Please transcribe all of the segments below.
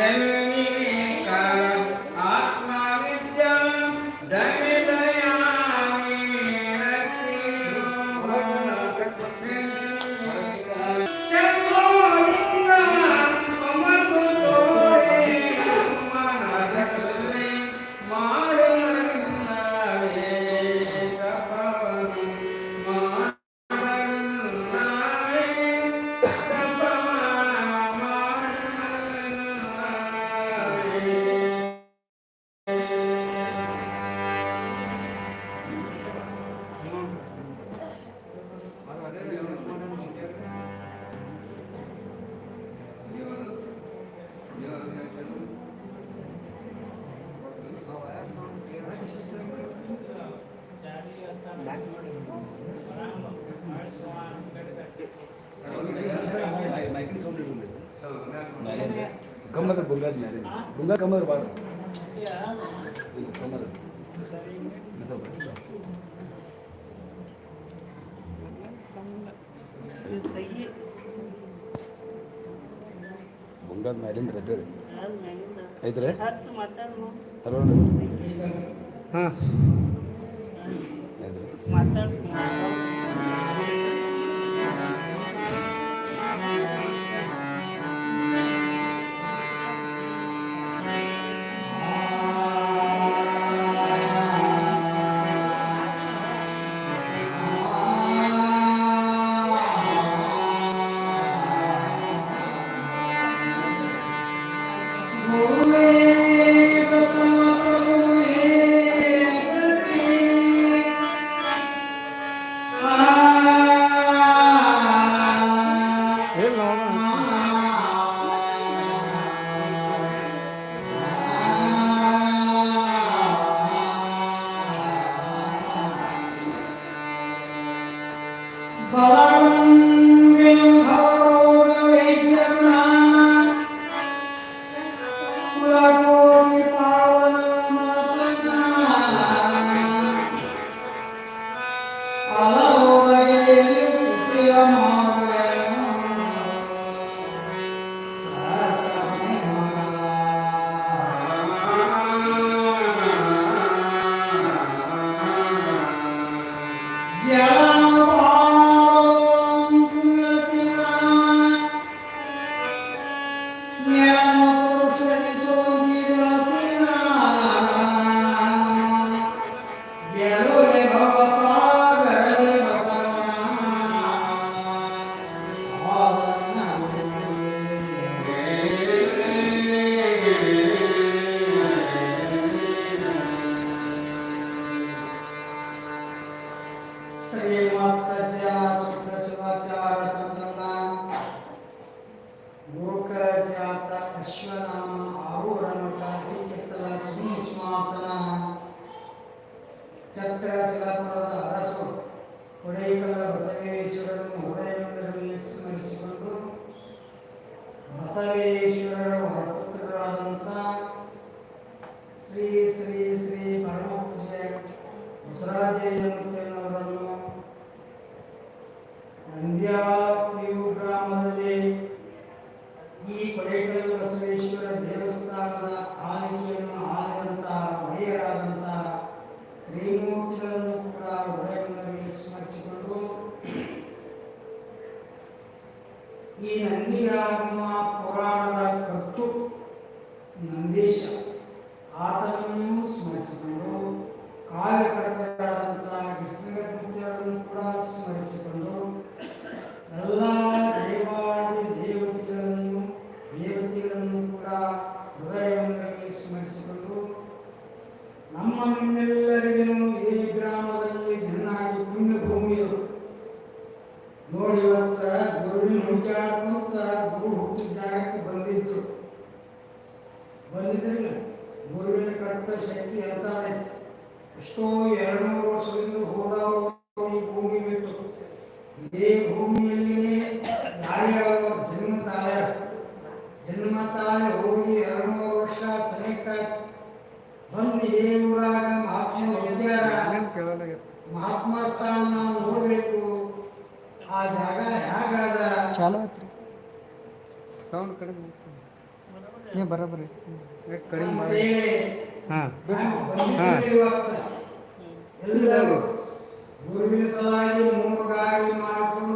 Can? ಗುಂಗಾದ ಮೇಲೆ ಗುಂಗಾ ಕಮರ್ ಬಾರ. ಕಮರ್ ಗುಂಗಾದ ಮ್ಯಾಲಿಂದ ರದ್ದು ರೀ. ಐತ್ರಿ? ಹಲೋ ರೀ. ಹಾಂ. ಮಾತಾಡ್ತೀನಿ Yeah. ಕೋಟಿ ಜಾಗಕ್ಕೆ ಬಂದಿದ್ರು ಬಂದಿದ್ರಲ್ಲ ಗುರುವಿನ ಕರ್ತ ಶಕ್ತಿ ಎಂತಾನೆ ಎಷ್ಟೋ ಎರಡ್ನೂರು ವರ್ಷದಿಂದ ಹೋದವರು ಈ ಭೂಮಿ ಬಿಟ್ಟು ಇದೇ ಭೂಮಿಯಲ್ಲಿನೇ ಯಾರೇ ಆಗೋ ಜನ್ಮ ತಾಯ ಜನ್ಮ ತಾಯ ಹೋಗಿ ಎರಡ್ನೂರು ವರ್ಷ ಸನೇಕ ಬಂದು ಏ ಊರಾಗ ಮಹಾತ್ಮ ಮಹಾತ್ಮ ಸ್ಥಾನ ನಾವು ನೋಡಬೇಕು ಆ ಜಾಗ ಹೇಗಾದ ಚಾಲೋ ಸೌಂಡ್ ಕಡಿಮೆ ಏ ಬರೋಬರಿ ಕಡಿಮೆ ಮಾಡಿ. ಹಾಂ. ಹಾಂ. ಎಲ್ಲರೂ ಗುರುವಿನ ಸಲಾಗಿ ಮೂರು ಗಾಡಿ ಮಾಡಿಕೊಂಡು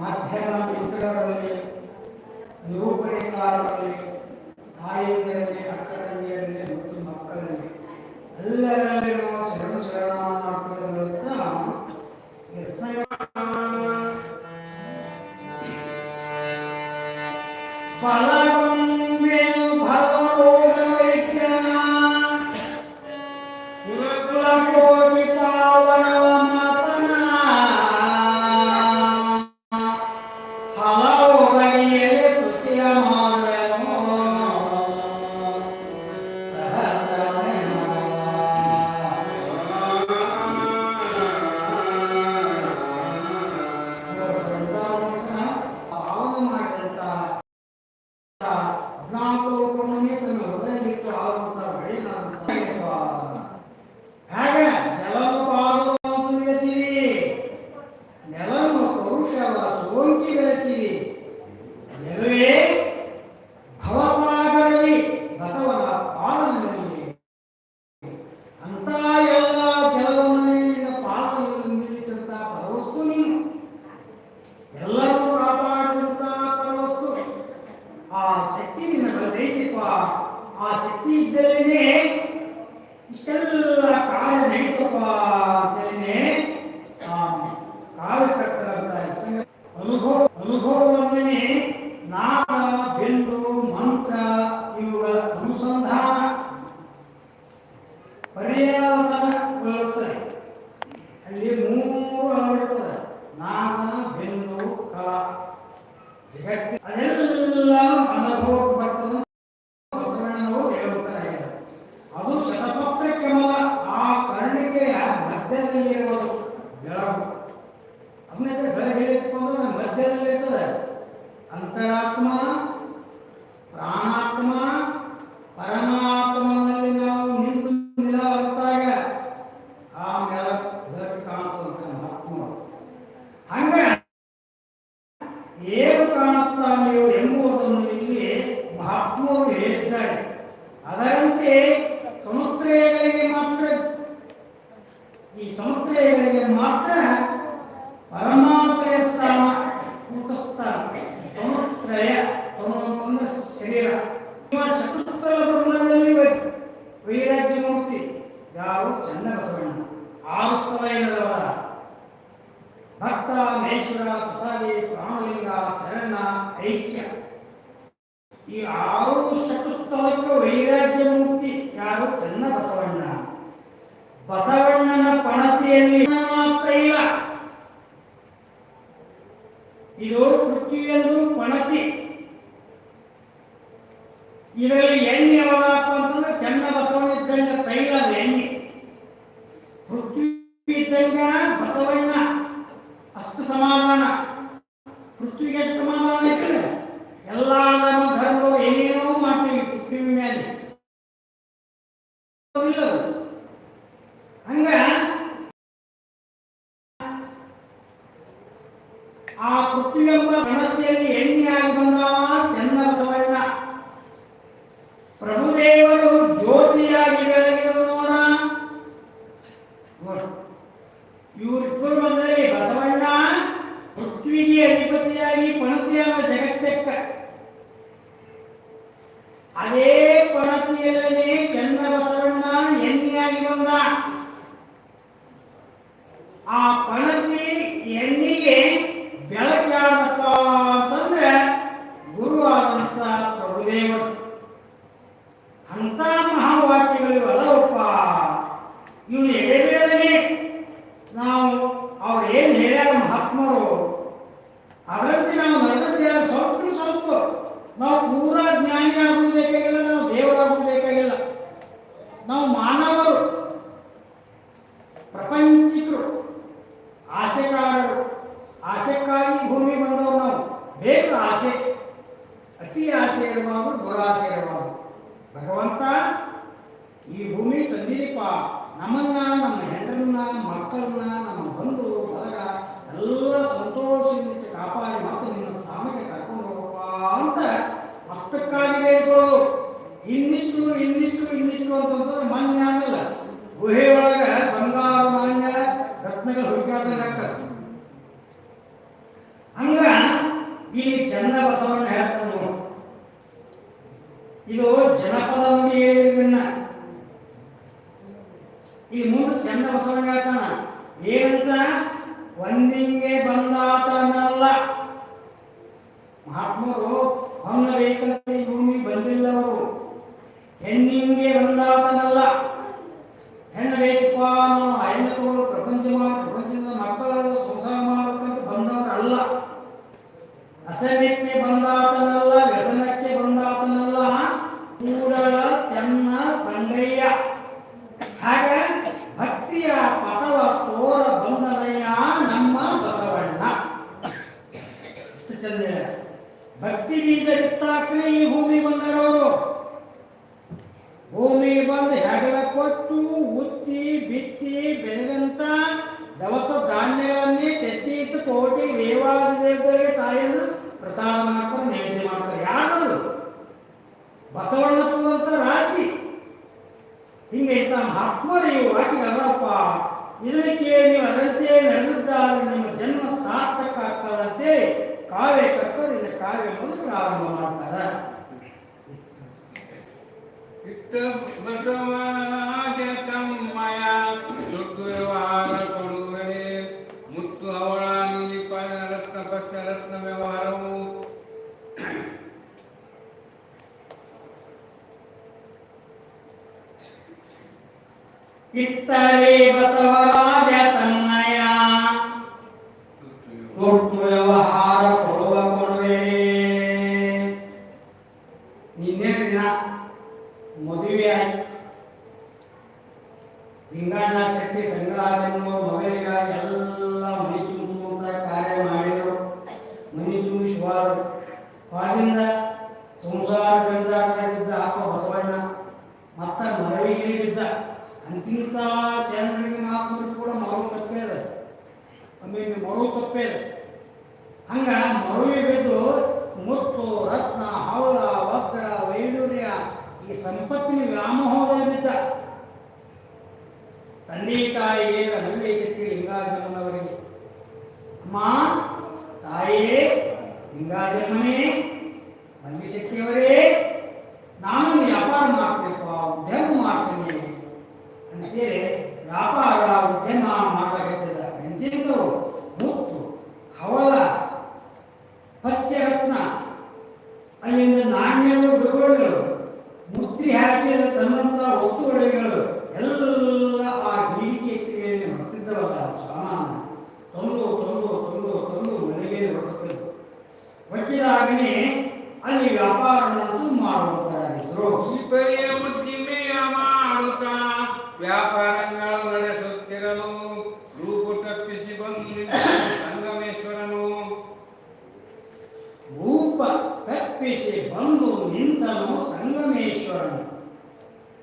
ಮಧ್ಯಾಹ್ನ ಮಿತ್ರರಲ್ಲಿ ನಿರೂಪಣೆಕಾರರಲ್ಲಿ ತಾಯಿಯಂದಿರಲಿ ಅಕ್ಕ ತಂಗಿಯರಲ್ಲಿ ಮತ್ತು ಮಕ್ಕಳಲ್ಲಿ ಎಲ್ಲರಲ್ಲಿರುವ ಶರಣ ಶರಣ ಮಾಡ್ತಿರೋದನ್ನ ಕೃಷ್ಣ ಬಲ ಮಧ್ಯದಲ್ಲಿರ್ತದೆ. ಅಂತರಾತ್ಮ ಪ್ರಾಣ त्यांना बसवायला. अनेक पणात येलेले ಇಲ್ಲಿ ಮುಂದೆ ಚಂದ ಬಸವಣ್ಣ ಹೇಳ್ತಾನ, ಏನಂತ? ಒಂದಿಂಗೆ ಬಂದಾತನಲ್ಲ. ಮಹಾತ್ಮರು ಹೊನ್ನಬೇಕಂತ ಈ ಭೂಮಿ ಬಂದಿಲ್ಲ ಅವರು ಹೆಣ್ಣಿಂಗೆ ಬಂದಾತನಲ್ಲ. ಹೆಣ್ಣು ಬೇಕಪ್ಪ ನಾವು ಚಂದ ಹೇಳ್ಯಾರ. ಭಕ್ತಿ ಬೀಜ ಬಿತ್ತಾಕ್ರೆ ಈ ಭೂಮಿ ಬಂದರವರು ಭೂಮಿ ಬಂದು ಹೆಗಲ ಕೊಟ್ಟು ಉತ್ತಿ ಬಿತ್ತಿ ಬೆಳೆದಂತ ದವಸ ಧಾನ್ಯಗಳನ್ನೇ ತೆತ್ತೀಸು ಕೋಟಿ ದೇವಾಲಯ ದೇವತೆಗಳಿಗೆ ತಾಯಿಯನ್ನು ಪ್ರಸಾದ ಮಾಡ್ತಾರೆ, ನೈವೇದ್ಯ ಮಾಡ್ತಾರೆ. ಯಾರು ಬಸವಣ್ಣ ತುಂಬಂತ ರಾಶಿ. ಹಿಂಗೆ ಇಂಥ ಮಹಾತ್ಮರು ಈ ವಾಕ್ಯಗಳಪ್ಪ ಇದನ್ನು ಕೇಳಿ ನೀವು ಅದಂತೆ ನಡೆದಿದ್ದಾರೆ ನಿಮ್ಮ ಜನ್ಮ ಸಾರ್ಥಕ ಆಗ್ತದಂತೆ. ಕಾವ್ಯ ಕಕ್ಕರು ಇನ್ನು ಕಾವ್ಯ ಎಂಬುದು ಪ್ರಾರಂಭ ಮಾಡ್ತಾರೆ ಇತ್ತ ಬಸವರಾಜ ತಮ್ಮಯ ಸುತ್ತು ವ್ಯವಹಾರ ಕೊಡುವರೆ ಮುತ್ತು ಅವಳ ನಿಲಿಪಾದ ರತ್ನ ಪಕ್ಷ ರತ್ನ ವ್ಯವಹಾರವು ಇತ್ತಲೇ ಆಗಿಂದ ಸಂಸಾರ ಜಂಜಾಟದಾಗಿದ್ದ ಅಪ್ಪ ಬಸವಣ್ಣ, ಮತ್ತ ಮರವಿಗೆ ಬಿದ್ದ ಅಂತಿಂತ ಶರಣರಿಗೆ ಮಾತ್ರ ಕೂಡ ಮರು ತಪ್ಪೇ ಇದೆ ಒಮ್ಮೆ ಮರು ತಪ್ಪೇ ಇದೆ ಹಂಗ ಮರುವಿ ಬಿದ್ದು ಮುತ್ತು, ರತ್ನ, ಹವಳ, ವಜ್ರ ವೈಡೂರ್ಯ ಈ ಸಂಪತ್ತಿನ ವ್ಯಾಮೋಹದಲ್ಲಿ ಬಿದ್ದ. ತಂದೆ ತಾಯಿಗೆ ಮಲ್ಲೆ ಶೆಟ್ಟಿ ಲಿಂಗಾಜಮ್ಮನವರಿಗೆ ಅಮ್ಮ, ತಾಯಿಯೇ ಲಿಂಗಾಜಮ್ಮನೇ ಮನೆ ಶೆಟ್ಟಿಯವರೇ ನಾನು ವ್ಯಾಪಾರ ಮಾಡ್ತೀನಪ್ಪ ಉದ್ಯಮ ಮಾಡ್ತೀನಿ. ಅಂತೇಳಿ ವ್ಯಾಪಾರ ಉದ್ಯಮ ಮಾಡಲಾಗತ್ತಿಲ್ಲ ಎಂತೆಂದು ಮುತ್ತು ಹವಳ ಪಚ್ಚರತ್ನ ಅಲ್ಲಿಂದ ನಾಣ್ಯಗಳು ಬಿಡುಗಡೆಗಳು ಮುತ್ತಿ ಹಾಕಿದ ತನ್ನಂತ ವಸ್ತು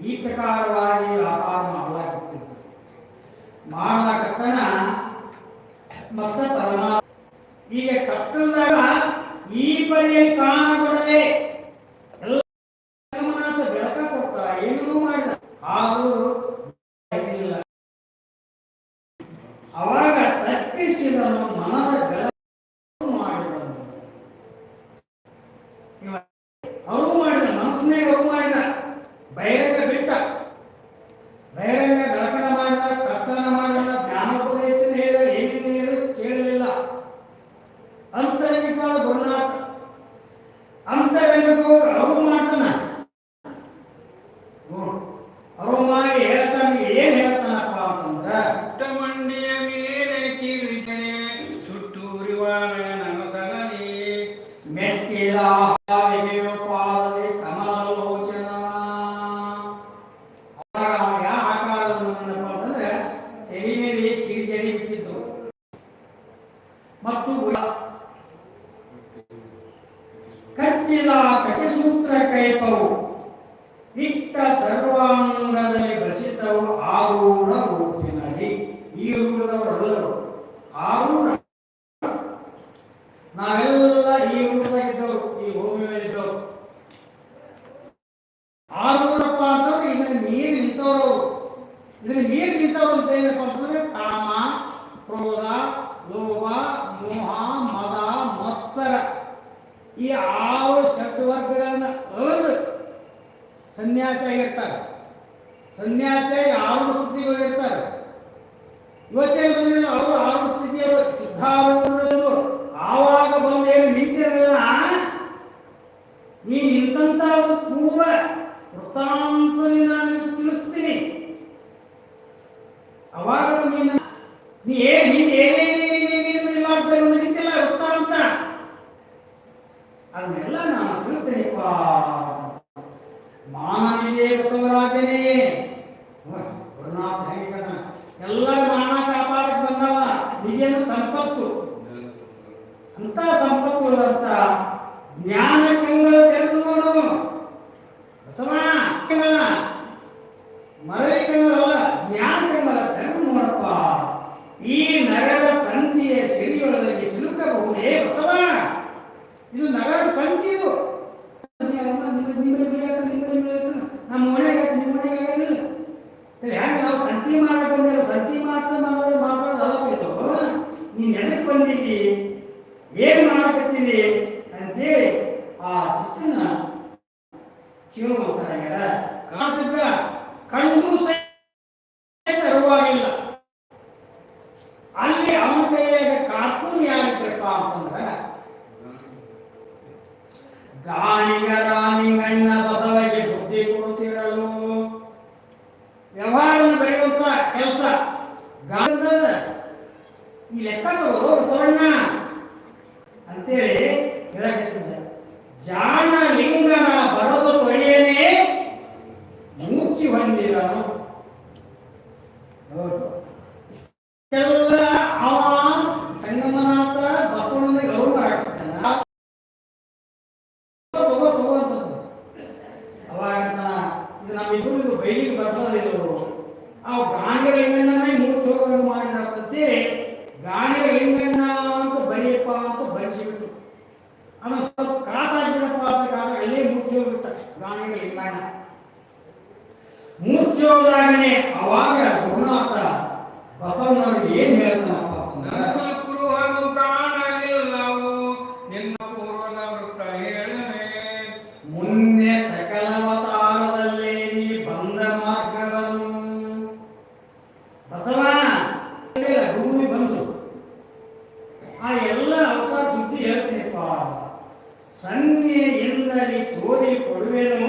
ಈ ಪ್ರಕಾರವಾಗಿ ವ್ಯಾಪಾರ ಮಾಡಲಾಗಿತ್ತು ಮಾಡ್ಲಾಕತ್ತನ ಮತ್ತ ಪರಮ ಈಗ ಕತ್ತಲದಾಗ ಈ ಪರಿಯಲ್ಲಿ ಕಾಣಕೊಡದೆ ಸರ್ವಾಂಗದಲ್ಲಿ ಬಸಿತವು ಆರೂಢ ರೂಪಿನಲ್ಲಿ ಈ ರೂಪದವರೆಲ್ಲರೂ ಆರೂಢ Mãe. தானிங்க ராணி மன்னப ಲಿಂಗಣ್ಣನೇ ಮೂರು ಶ್ಲೋಕಗಳನ್ನು ಮಾಡಿದ ಅಂತೇಳಿ ಗಾಳಿಯ ಲಿಂಗಣ್ಣ ಅಂತ ಬರೆಯಪ್ಪ ಅಂತ ಬರೆಸಿಬಿಟ್ಟು ಅದು ಸ್ವಲ್ಪ ಕಾತಾಗಿಬಿಡಪ್ಪ ಅಂತ ಅಲ್ಲೇ ಮೂರ್ಛೆ ಹೋಗ್ಬಿಟ್ಟ ಗಾಣಿಯ ಲಿಂಗಣ್ಣ ಮೂರ್ಛೆ ಅವಾಗ ನಿನ್ನಲ್ಲಿ ತೋರಿ ಕೊಡುವೆನು